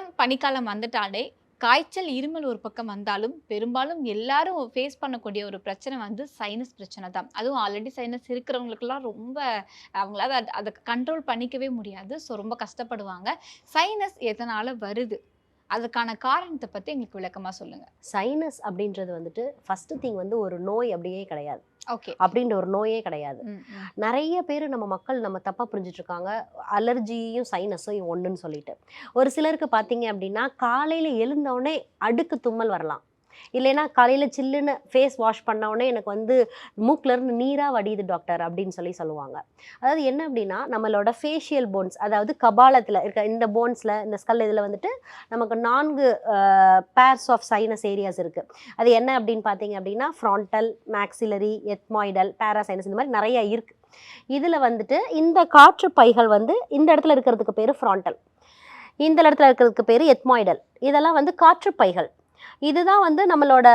குளிர்காலம் பனிக்காலம் வந்துட்டாலே காய்ச்சல் இருமல் ஒரு பக்கம் வந்தாலும் பெரும்பாலும் எல்லாரும் ஃபேஸ் பண்ணக்கூடிய ஒரு பிரச்சனை வந்து சைனஸ் பிரச்சனை தான். அதுவும் ஆல்ரெடி சைனஸ் இருக்கிறவங்களுக்குலாம் ரொம்ப அவங்களால அதை கண்ட்ரோல் பண்ணிக்கவே முடியாது. ஸோ ரொம்ப கஷ்டப்படுவாங்க. சைனஸ் எதனால் வருது? அதுக்கான காரணத்தை பத்தி எங்களுக்கு விளக்கமா சொல்லுங்க. சைனஸ் அப்படின்றது வந்துட்டு ஃபர்ஸ்ட் திங் வந்து ஒரு நோய் அப்படியே கிடையாது. ஓகே. அப்படின்ற ஒரு நோயே கிடையாது. நிறைய பேர் நம்ம மக்கள் நம்ம தப்பாக புரிஞ்சுட்டு இருக்காங்க அலர்ஜியும் சைனஸும் ஒன்றுன்னு சொல்லிட்டு. ஒரு சிலருக்கு பார்த்தீங்க அப்படின்னா காலையில் எழுந்தவுடனே அடுக்கு தும்மல் வரலாம். இல்லைன்னா காலையில் சில்லுன்னு ஃபேஸ் வாஷ் பண்ண எனக்கு வந்து மூக்குல இருந்து நீராக வடியுது டாக்டர் அப்படின்னு சொல்லி சொல்லுவாங்க. அதாவது என்ன அப்படின்னா நம்மளோட ஃபேஷியல் போன்ஸ் அதாவது கபாலத்தில் இருக்க இந்த போன்ஸில் இந்த ஸ்கல் இதில் வந்துட்டு நமக்கு நான்கு பேர்ஸ் ஆஃப் சைனஸ் ஏரியாஸ் இருக்குது அது என்ன அப்படின்னு பார்த்தீங்க அப்படின்னா ஃப்ரான்டல் மேக்ஸிலரி எத்மாய்டல் பேராசைனஸ் இந்த மாதிரி நிறைய இருக்குது இதில் வந்துட்டு இந்த காற்று பைகள் வந்து இந்த இடத்துல இருக்கிறதுக்கு பேர் ஃப்ரான்டல் இந்த இடத்துல இருக்கிறதுக்கு பேர் எத்மாய்டல் இதெல்லாம் வந்து காற்று பைகள். இதுதான் வந்து நம்மளோட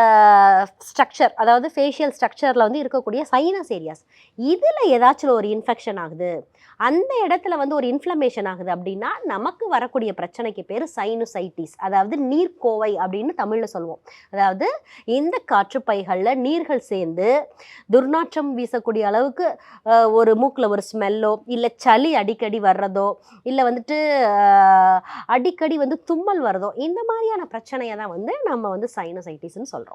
ஸ்ட்ரக்சர் அதாவது ஃபேஷியல் ஸ்ட்ரக்சரில் வந்து இருக்கக்கூடிய சைனஸ் ஏரியாஸ் இதில் ஏதாச்சும் ஒரு இன்ஃபெக்ஷன் ஆகுது அந்த இடத்துல வந்து ஒரு இன்ஃப்ளமேஷன் ஆகுது அப்படின்னா நமக்கு வரக்கூடிய பிரச்சனைக்கு பேர் சைனுசைட்டிஸ் அதாவது நீர்க்கோவை அப்படின்னு தமிழில் சொல்லுவோம். அதாவது இந்த காற்றுப்பைகளில் நீர்கள் சேர்ந்து துர்நாற்றம் வீசக்கூடிய அளவுக்கு ஒரு மூக்கில் ஒரு ஸ்மெல்லோ இல்லை சளி அடிக்கடி வர்றதோ இல்லை வந்துட்டு அடிக்கடி வந்து தும்மல் வர்றதோ இந்த மாதிரியான பிரச்சனையை தான் வந்து நம்ம வந்து சைனசைட்டிஸ்ன்னு சொல்கிறோம்